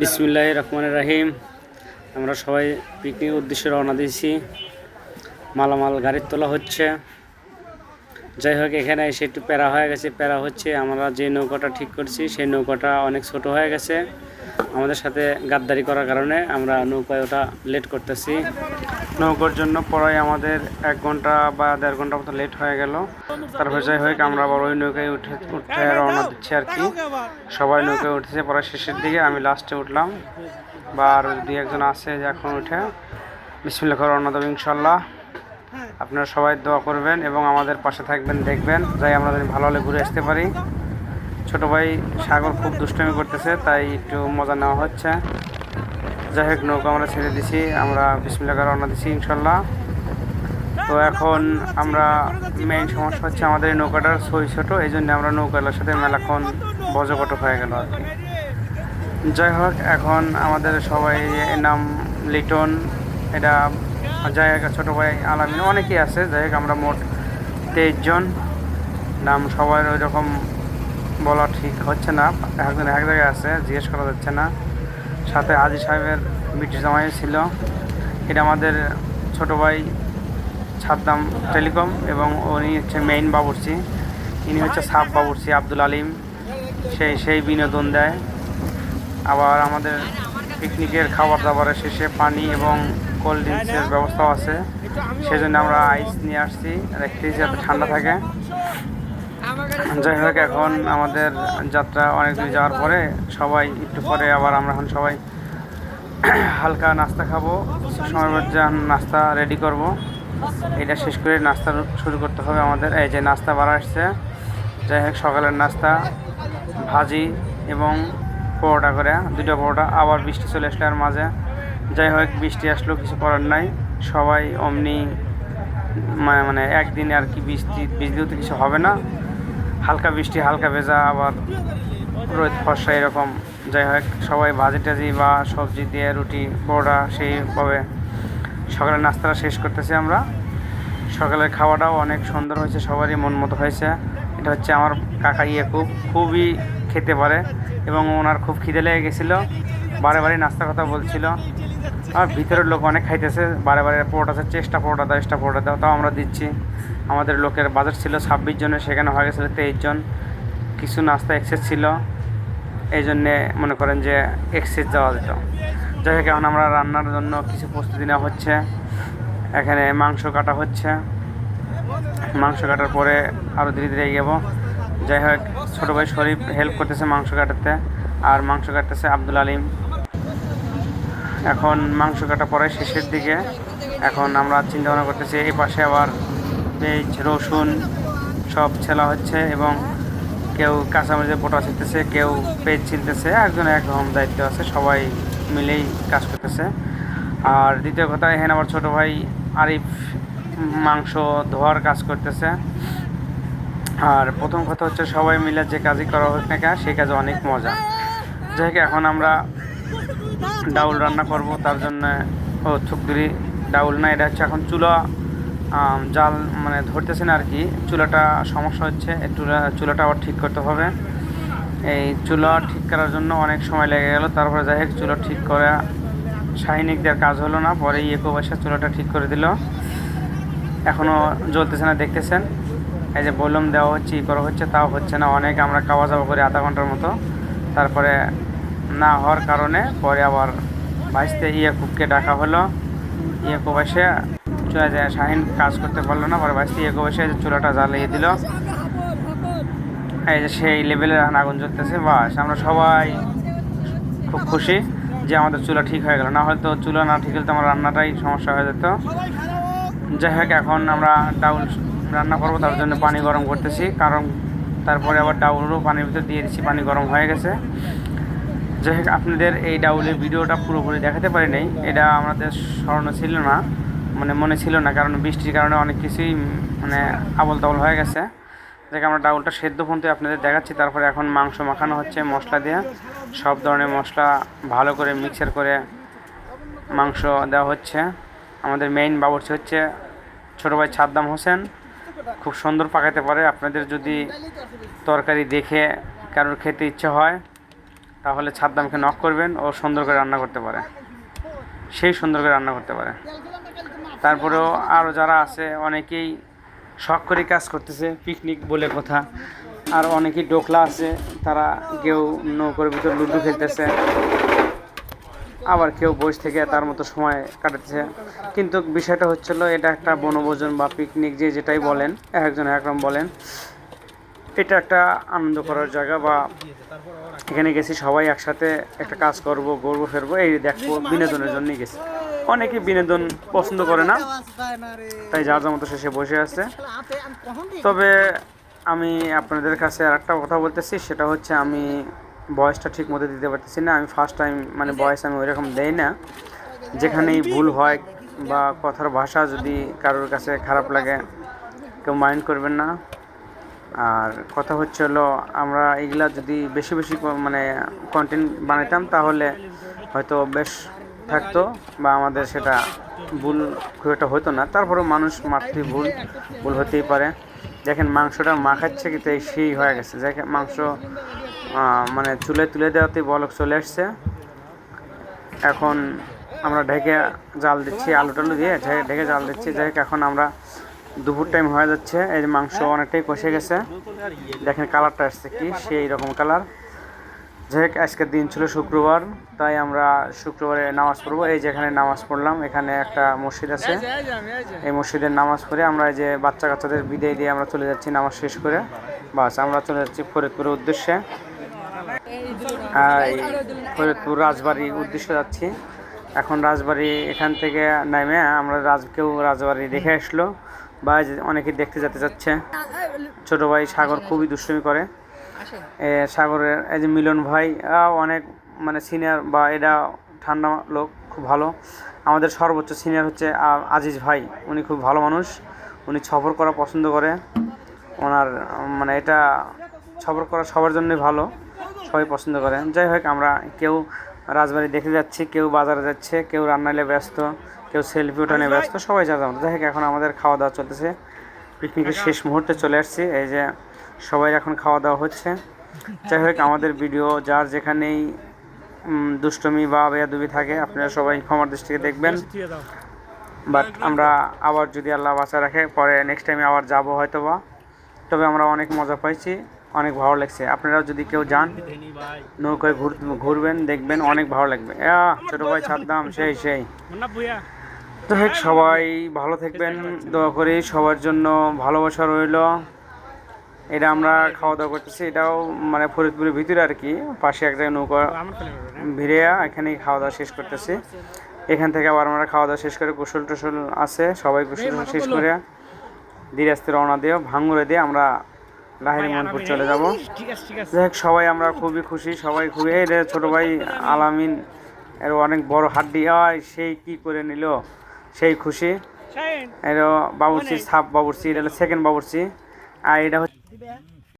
বিসমুল্লাহ রহমান রাহিম। আমরা সবাই পিকনিক উদ্দেশ্যে রওনা দিয়েছি। মালামাল গাড়ির তোলা হচ্ছে। যাই হোক, এখানে এসে একটু প্যারা হয়ে গেছে। প্যারা হচ্ছে আমরা যে নৌকাটা ঠিক করছি, সেই নৌকাটা অনেক ছোট হয়ে গেছে। আমাদের সাথে গাদ্দারি করার কারণে আমরা নৌকায় ওটা লেট করতেছি। নৌকার জন্য পরে আমাদের এক ঘণ্টা বা দেড় ঘণ্টা মতো লেট হয়ে গেল। তারপর যাই হোক, আমরা আবার ওই নৌকায় উঠে উঠে রওনা দিচ্ছি আর কি। সবাই নৌকায় উঠেছে, পরে শেষের দিকে আমি লাস্টে উঠলাম। বা আর দুই একজন আছে যে এখন উঠে। বিসমিল্লাহ রওনা দেবো ইনশাল্লাহ আপনারা সবাই দোয়া করবেন এবং আমাদের পাশে থাকবেন, দেখবেন। যাই আমরা ভালো হলে ঘুরে আসতে পারি। ছোট ভাই সাগর খুব দুষ্টমি করতেছে, তাই একটু মজা নেওয়া হচ্ছে। যাই হোক, নৌকা আমরা ছেড়ে দিছি। আমরা বিসমিল্লাহ করে রওনা দিছি, ইনশাল্লাহ। তো এখন আমরা মেইন সমস্যা হচ্ছে আমাদের এই নৌকাটার সই ছোট এই জন্য আমরা নৌকাটার সাথে মেলাক্ষণ বজকট হয়ে গেল আর কি। যাই হোক, এখন আমাদের সবাই এর নাম লিটন, এটা হোক, ছোটো ভাই আলামিন, অনেকেই আছে। যাই হোক, আমরা মোট তেইশ জন। নাম সবার ওই রকম বলা ঠিক হচ্ছে না। একজন এক জায়গায় আছে, জিজ্ঞেস করা যাচ্ছে না। সাথে আজি সাহেবের ব্রিটিশ জামাই ছিল। এটা আমাদের ছোট ভাই ছাদ্দাম টেলিকম এবং উনি হচ্ছে মেইন বাবুর্চি। ইনি হচ্ছে সাব বাবুর্চি, আব্দুল আলিম। সেই সেই বিনোদন দেয়। আবার আমাদের পিকনিকের খাবার দাবারের শেষে পানি এবং কোল্ড ড্রিঙ্কসের ব্যবস্থাও আছে। সেই জন্য আমরা আইস নিয়ে আসছি। রেখেছি যাতে ঠান্ডা থাকে। যাই হোক এখন আমাদের যাত্রা অনেক দূর যাওয়ার পরে সবাই একটু পরে আবার আমরা এখন সবাই হালকা নাস্তা খাব। সময় নাস্তা রেডি করব। এটা শেষ করে নাস্তা শুরু করতে হবে আমাদের। এই যে নাস্তা বাড়া আসছে। যাই হোক সকালের নাস্তা, ভাজি এবং পরোটা করে। দুটো পরোটা, আবার বৃষ্টি চলে আসলে আর মাঝে। যাই হোক, বৃষ্টি আসলো কিছু করার নাই। সবাই অমনি মা- মানে একদিনে আর কি বৃষ্টি বৃষ্টিও তো কিছু হবে না। হালকা বৃষ্টি, হালকা ভেজা, আবার রোদ, ফর্সা এরকম। যাই হোক, সবাই ভাজি টাজি বা সবজি দিয়ে রুটি পরোটা সেইভাবে সকালের নাস্তাটা শেষ করতেছি আমরা। সকালের খাওয়াটাও অনেক সুন্দর হয়েছে, সবারই মন মতো হয়েছে। এটা হচ্ছে আমার কাকা ইয়ে খুব খুবই খেতে পারে এবং ওনার খুব খিদে লেগে গেছিল। বারে বারে নাস্তার কথা বলছিল। আর ভিতরের লোক অনেক খাইতেছে, বারে বারে পরোটা আছে, চেষ্টা পরোটা দাও এক্সট্রা পরোটা দাও, তাও আমরা দিচ্ছি। আমাদের লোকের বাজার ছিল ছাব্বিশ জনের সেখানে হয়ে গেছিল তেইশ জন। কিছু নাস্তা এক্সেস ছিল, এই জন্যে মনে করেন যে এক্সেস যাওয়া যেত। যাই হোক, এখন আমরা রান্নার জন্য কিছু প্রস্তুতি নেওয়া হচ্ছে। এখানে মাংস কাটা হচ্ছে। মাংস কাটার পরে আরও ধীরে ধীরে এগোবো যাই হোক, ছোটো ভাই শরীফ হেল্প করতেছে মাংস কাটাতে। আর মাংস কাটতেছে আব্দুল আলিম। এখন মাংস কাটা পরে শেষের দিকে এখন আমরা চিন্তা ভাবনা করতেছি, এই পাশে আবার পেঁয়াজ, রসুন সব ছেলা হচ্ছে এবং কেউ কাঁচামরিচের বোটা ছিটতেছে, কেউ পেঁয়াজ ছিলতেছে একজন এক রকম দায়িত্ব আছে, সবাই মিলেই কাজ করতেছে। আর দ্বিতীয় কথা, এখানে আমার ছোটো ভাই আরিফ মাংস ধোয়ার কাজ করতেছে। আর প্রথম কথা হচ্ছে সবাই মিলে যে কাজই করা হোক না কেন সেই কাজে অনেক মজা। যাই এখন আমরা ডাউল রান্না করব, তার জন্য, ও থুকদুরি ডাউল না, এটা হচ্ছে এখন চুলা জাল মানে ধরতেছে না আর কি, চুলাটা সমস্যা হচ্ছে চুলা চুলাটা আবার ঠিক করতে হবে। এই চুলা ঠিক করার জন্য অনেক সময় লেগে গেল, তারপরে যাই হোক, চুলা ঠিক করা শাহিনিকদের কাজ হলো না পরে ইয়েকো বসে চুলাটা ঠিক করে দিল। এখনও জ্বলতেছে না, দেখতেছেন? এই যে বললাম দেওয়া হচ্ছে, ই করা হচ্ছে, তাও হচ্ছে না, অনেক আমরা খাওয়া যাওয়া করি আধা ঘণ্টার মতো, তারপরে না হওয়ার কারণে পরে আবার বাইশতে ইয়ে কুককে ডাকা হলো। ইয়ে কুবাসে চলে যায়। শাহিন কাজ করতে পারল না, পরে বাইশতে ইয়ে কুবাসে চুলাটা জ্বালিয়ে দিল। এই যে সেই লেভেলে আগুন জ্বলতেছে। বাস, আমরা সবাই খুব খুশি যে আমাদের চুলা ঠিক হয়ে গেল। না হয়তো চুলা না ঠিক হলে তো আমার রান্নাটাই সমস্যা হয়ে যেত। যাই হোক, এখন আমরা ডাউল রান্না করব। তার জন্য পানি গরম করতেছি। কারণ তারপরে আবার ডাউলও পানির ভিতর দিয়ে দিচ্ছি। পানি গরম হয়ে গেছে। যাই হোক, আপনাদের এই ডাউলের ভিডিওটা পুরোপুরি দেখাতে পারি নাই। এটা আমাদের স্মরণ ছিল না মানে মনে ছিল না, কারণ বৃষ্টির কারণে অনেক কিছুই মানে আবল তাবল হয়ে গেছে। যাকে আমরা ডাউলটা সেদ্ধ পর্যন্ত আপনাদের দেখাচ্ছি, তারপরে এখন মাংস মাখানো হচ্ছে মশলা দিয়ে। সব ধরনের মশলা ভালো করে মিক্সার করে মাংস দেওয়া হচ্ছে। আমাদের মেইন বাবুর্চি হচ্ছে ছোটো ভাই ছাদ্দাম হোসেন। খুব সুন্দর পাকাতে পারে। আপনাদের যদি তরকারি দেখে কারোর খেতে ইচ্ছে হয় তাহলে ছাদ্দামকে নক করবেন, ও সুন্দর করে রান্না করতে পারে। সেই সুন্দর করে রান্না করতে পারে। তারপরেও আরও যারা আছে, অনেকেই শখ করে কাজ করতেছে পিকনিক বলে কথা। আর অনেকেই ডোকলা আছে, তারা কেউ নৌকোর ভিতর লুডু খেলতেছে। আবার কেউ বসে থেকে তার মতো সময় কাটাচ্ছে। কিন্তু বিষয়টা হচ্ছিল, এটা একটা বনভোজন বা পিকনিক যে যেটাই বলেন, একজন একরকম বলেন। এটা একটা আনন্দ করার জায়গা বা এখানে গেছি, সবাই একসাথে একটা কাজ করব, ঘুরবো, ফেরবো, এই দেখব বিনোদনের জন্যই গেছি। অনেকে বিনোদন পছন্দ করে না, তাই যা যা মতো শেষে বসে আছে। তবে আমি আপনাদের কাছে আর একটা কথা বলতেছি, সেটা হচ্ছে আমি বয়সটা ঠিক মতো দিতে পারতেছি না, আমি ফার্স্ট টাইম মানে বয়স আমি ওইরকম দেই না। যেখানেই ভুল হয় বা কথার ভাষা যদি কারোর কাছে খারাপ লাগে, কেউ মাইন্ড করবেন না। আর কথা হচ্ছে হলো, আমরা এগুলা যদি বেশি বেশি মানে কন্টেন্ট বানাইতাম, তাহলে হয়তো বেশ থাকতো বা আমাদের সেটা ভুল খুব একটা হতো না। তারপরেও মানুষ মারতে ভুল ভুল হতেই পারে। দেখেন, মাংসটা মাখাচ্ছে কিন্তু সেই হয়ে গেছে। দেখেন, মাংস মানে চুলে তুলে দেওয়াতেই বলক চলে আসছে। এখন আমরা ঢেকে জাল দিচ্ছি, আলু টালু দিয়ে ঢেকে জাল দিচ্ছি। যাই এখন আমরা দুপুর টাইম হয়ে যাচ্ছে এই মাংস অনেকটাই কষে গেছে। দেখেন কালারটা আসছে কি সেই রকম কালার। যাই হোক আজকের দিন ছিল শুক্রবার তাই আমরা শুক্রবারে নামাজ পড়ব। এই যেখানে নামাজ পড়লাম এখানে একটা মসজিদ আছে। এই মসজিদের নামাজ পড়ে আমরা এই যে বাচ্চা কাচ্চাদের বিদায় দিয়ে আমরা চলে যাচ্ছি নামাজ শেষ করে। বাস আমরা চলে যাচ্ছি ফরিদপুরের উদ্দেশ্যে। ফরিদপুর রাজবাড়ির উদ্দেশ্যে যাচ্ছি। এখন রাজবাড়ি এখান থেকে নেমে আমরা রাজ কেউ রাজবাড়ি দেখে আসলো। বা অনেকে দেখতে যেতে যাচ্ছে ছোট ভাই সাগর খুবই দুষ্টুমি করে। এ, সাগরের এই যে মিলন ভাই অনেক মানে সিনিয়র বা এটা ঠান্ডা লোক খুব ভালো। আমাদের সর্বোচ্চ সিনিয়র হচ্ছে আজিজ ভাই। উনি খুব ভালো মানুষ। উনি সফর করা পছন্দ করে। ওনার মানে এটা সফর করা সবার জন্যই ভালো। সবাই পছন্দ করে। যাই হোক আমরা কেউ রাজবাড়ি দেখে যাচ্ছি কেউ বাজারে যাচ্ছে কেউ রান্নাইলে ব্যস্ত কেউ সেলফি উঠানে ব্যস্ত সবাই যা যাবে যাই হোক এখন আমাদের খাওয়া দাওয়া চলতেছে। পিকনিকের শেষ মুহূর্তে চলে আসছি এই যে সবাই এখন খাওয়া দাওয়া হচ্ছে। যাই হোক আমাদের ভিডিও যার যেখানেই দুষ্টমি বা বেয়াদুবি থাকে আপনারা সবাই ক্ষমার দৃষ্টিকে দেখবেন। বাট আমরা আবার যদি আল্লাহ বাঁচা রাখে পরে নেক্সট টাইমে আবার যাব হয়তো বা তবে আমরা অনেক মজা পাইছি। অনেক ভালো লাগছে। আপনারাও যদি কেউ যান, নৌকায় ঘুর, ঘুরবেন, দেখবেন, অনেক ভালো লাগবে। ছোট ভাই ছাড়দাম সেই সেই। তো হেক, সবাই ভালো থাকবেন, দোয়া করি, সবার জন্য ভালোবাসা রইল। এটা আমরা খাওয়া দাওয়া করতেছি, এটাও মানে ফরিদপুরের ভিতরে আর কি, পাশে একটা নৌকা ভিড়িয়া এখানেই খাওয়া দাওয়া শেষ করতেছি। এখান থেকে আবার আমরা খাওয়া দাওয়া শেষ করে গোসল টোসল আছে, সবাই গোসল শেষ করে ধীরে আস্তে রওনা দিয়ে ভাঙুরে দিয়ে আমরা লাহিরি মনপুর চলে যাব। ঠিক আছে ঠিক আছে। যাই হোক সবাই আমরা খুবই খুশি সবাই খুবই এই ছোট ভাই আলামিন এর অনেক বড় হাড্ডি হয় সেই কি করে নিল? সেই খুশি। এর বাবুর্চি সাপ বাবুর্চি এটা হলো সেকেন্ড বাবুর্চি। আর এটা হচ্ছে দিবে?